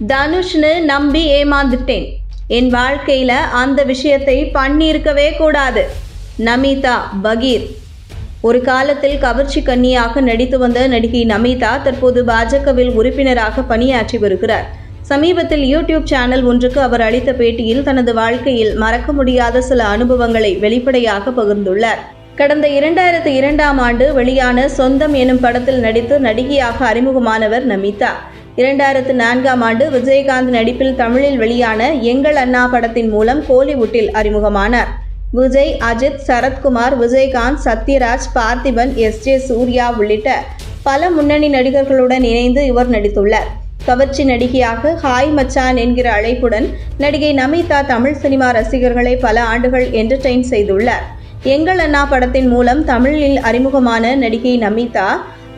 தனுஷ்னு நம்பி ஏமாந்துட்டேன். என் வாழ்க்கையில அந்த விஷயத்தை பண்ணியிருக்கவே கூடாது. நமிதா பகீர். ஒரு காலத்தில் கவர்ச்சி கன்னியாக நடித்து வந்த நடிகை நமிதா தற்போது பாஜகவில் உறுப்பினராக பணியாற்றி வருகிறார். சமீபத்தில் யூடியூப் சேனல் ஒன்றுக்கு அவர் அளித்த பேட்டியில் தனது வாழ்க்கையில் மறக்க முடியாத சில அனுபவங்களை வெளிப்படையாக பகிர்ந்துள்ளார். கடந்த இரண்டாயிரத்து இரண்டாம் ஆண்டு வெளியான சொந்தம் எனும் படத்தில் நடித்து நடிகையாக அறிமுகமானவர் நமிதா. இரண்டாயிரத்து நான்காம் ஆண்டு விஜயகாந்த் நடிப்பில் தமிழில் வெளியான எங்கள் அண்ணா படத்தின் மூலம் கோலிவுட்டில் அறிமுகமானார். விஜய் அஜித் சரத்குமார் விஜயகாந்த் சத்யராஜ் பார்த்திபன் எஸ் ஜே சூர்யா உள்ளிட்ட பல முன்னணி நடிகர்களுடன் இணைந்து இவர் நடித்துள்ளார். கவர்ச்சி நடிகையாக ஹாய் மச்சான் என்கிற அழைப்புடன் நடிகை நமிதா தமிழ் சினிமா ரசிகர்களை பல ஆண்டுகள் என்டர்டெயின் செய்துள்ளார். எங்கள் அண்ணா படத்தின் மூலம் தமிழில் அறிமுகமான நடிகை நமிதா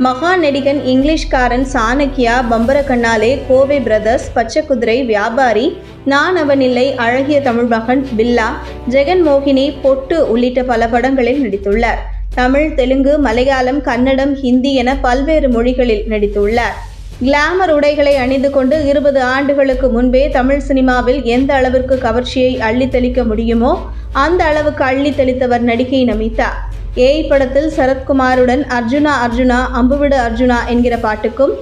மகா நடிகன் இங்கிலீஷ்காரன் சாணக்கியா பம்பரக்கண்ணாலே கோவை பிரதர்ஸ் பச்சை குதிரை வியாபாரி நான் அவனில்லை அழகிய தமிழ் மகன் பில்லா ஜெகன் மோகினி பொட்டு உள்ளிட்ட பல படங்களில் நடித்துள்ளார். தமிழ் தெலுங்கு மலையாளம் கன்னடம் ஹிந்தி என பல்வேறு மொழிகளில் நடித்துள்ளார். கிளாமர் உடைகளை அணிந்து கொண்டு இருபது ஆண்டுகளுக்கு முன்பே தமிழ் சினிமாவில் எந்த அளவிற்கு கவர்ச்சியை அள்ளி தெளிக்க முடியுமோ அந்த அளவுக்கு அள்ளித்தளித்தவர் நடிகை நமிதா. ஏய் படத்தில் சரத்குமாருடன் அர்ஜுனா அர்ஜுனா அம்புவிடு அர்ஜுனா என்கிற பாட்டுக்கும்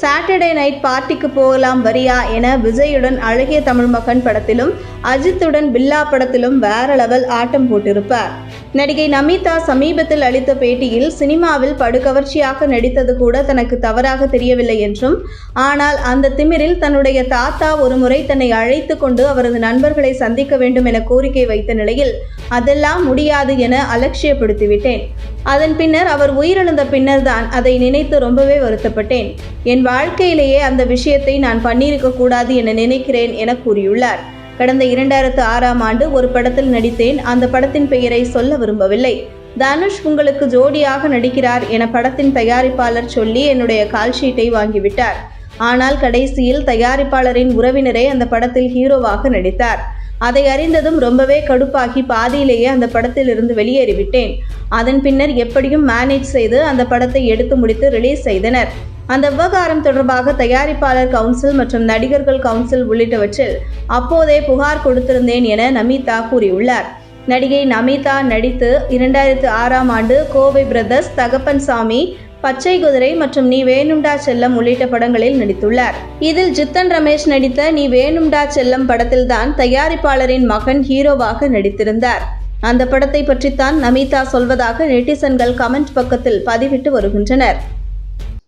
சாட்டர்டே நைட் பார்ட்டிக்கு போகலாம் வரியா என விஜயுடன் அழகிய தமிழ் மகன் படத்திலும் அஜித்துடன் பில்லா படத்திலும் வேற லெவல் ஆட்டம் போட்டிருப்பார். நடிகை நமிதா சமீபத்தில் அளித்த பேட்டியில் சினிமாவில் படுகவர்ச்சியாக நடித்தது கூட தனக்கு தவறாக தெரியவில்லை என்றும் ஆனால் அந்த திமிரில் தன்னுடைய தாத்தா ஒருமுறை தன்னை அழைத்து கொண்டு அவரது நண்பர்களை சந்திக்க வேண்டும் என கோரிக்கை வைத்த நிலையில் அதெல்லாம் முடியாது என அலட்சியப்படுத்திவிட்டேன். அதன் பின்னர் அவர் உயிரிழந்த பின்னர் தான் அதை நினைத்து ரொம்பவே வருத்தப்பட்டேன். என் வாழ்க்கையிலேயே அந்த விஷயத்தை நான் பண்ணியிருக்க கூடாது என நினைக்கிறேன் என கூறியுள்ளார். கடந்த இரண்டாயிரத்து ஆறாம் ஆண்டு ஒரு படத்தில் நடித்தேன். அந்த படத்தின் பெயரை சொல்ல விரும்பவில்லை. தனுஷ் உங்களுக்கு ஜோடியாக நடிக்கிறார் என படத்தின் தயாரிப்பாளர் சொல்லி என்னுடைய கால்ஷீட்டை வாங்கிவிட்டார். ஆனால் கடைசியில் தயாரிப்பாளரின் உறவினரே அந்த படத்தில் ஹீரோவாக நடித்தார். அதை அறிந்ததும் ரொம்பவே கடுப்பாகி பாதியிலேயே அந்த படத்திலிருந்து வெளியேறிவிட்டேன். அதன் பின்னர் எப்படியும் மேனேஜ் செய்து அந்த படத்தை எடுத்து முடித்து ரிலீஸ் செய்தனர். அந்த விவகாரம் தொடர்பாக தயாரிப்பாளர் கவுன்சில் மற்றும் நடிகர்கள் கவுன்சில் உள்ளிட்டவற்றில் அப்போதே புகார் கொடுத்திருந்தேன் என நமிதா கூறியுள்ளார். நடிகை நமிதா நடித்து இரண்டாயிரத்து ஆறாம் ஆண்டு கோவை பிரதர்ஸ் தகப்பன் சாமி பச்சை குதிரை மற்றும் நீ வேணும்டா செல்லம் உள்ளிட்ட படங்களில் நடித்துள்ளார். இதில் ஜித்தன் ரமேஷ் நடித்த நீ வேணும்டா செல்லம் படத்தில்தான் தயாரிப்பாளரின் மகன் ஹீரோவாக நடித்திருந்தார். அந்த படத்தை பற்றித்தான் நமிதா சொல்வதாக நெட்டிசன்கள் கமெண்ட் பக்கத்தில் பதிவிட்டு வருகின்றனர்.